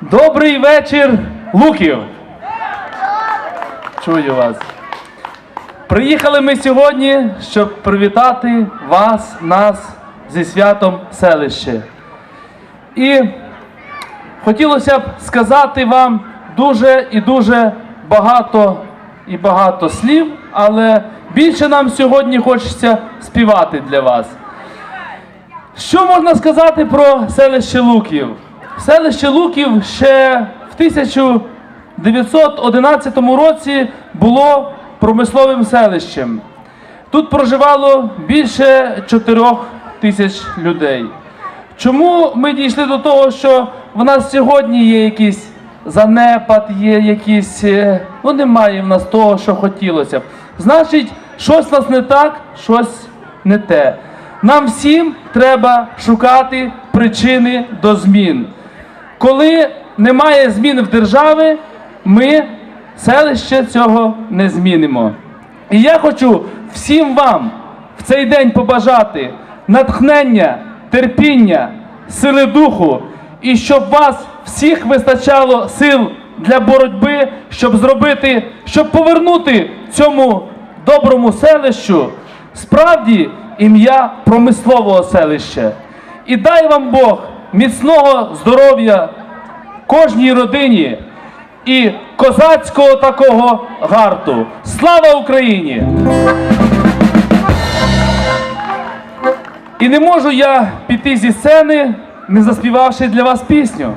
Добрий вечір, Луків. Чую вас. Приїхали ми сьогодні, щоб привітати вас, нас зі святом селище. І хотілося б сказати вам дуже і дуже багато і багато слів, але більше нам сьогодні хочеться співати для вас. Що можна сказати про селище Луків? Селище Луків ще в 1911 році було промисловим селищем. Тут проживало більше 4 тисяч людей. Чому ми дійшли до того, що в нас сьогодні є якийсь занепад, є якісь. е, Ну, немає в нас того, що хотілося б. Значить, щось в нас не так, щось не те. Нам всім треба шукати причини до змін. Коли немає змін в державі, ми селище цього не змінимо. І я хочу всім вам в цей день побажати натхнення, терпіння, сили духу, і щоб вас всіх вистачало сил для боротьби, щоб зробити, щоб повернути цьому доброму селищу справді ім'я промислового селища. І дай вам Бог міцного здоров'я кожній родині і козацького такого гарту. Слава Україні! І не можу я піти зі сцени, не заспівавши для вас пісню.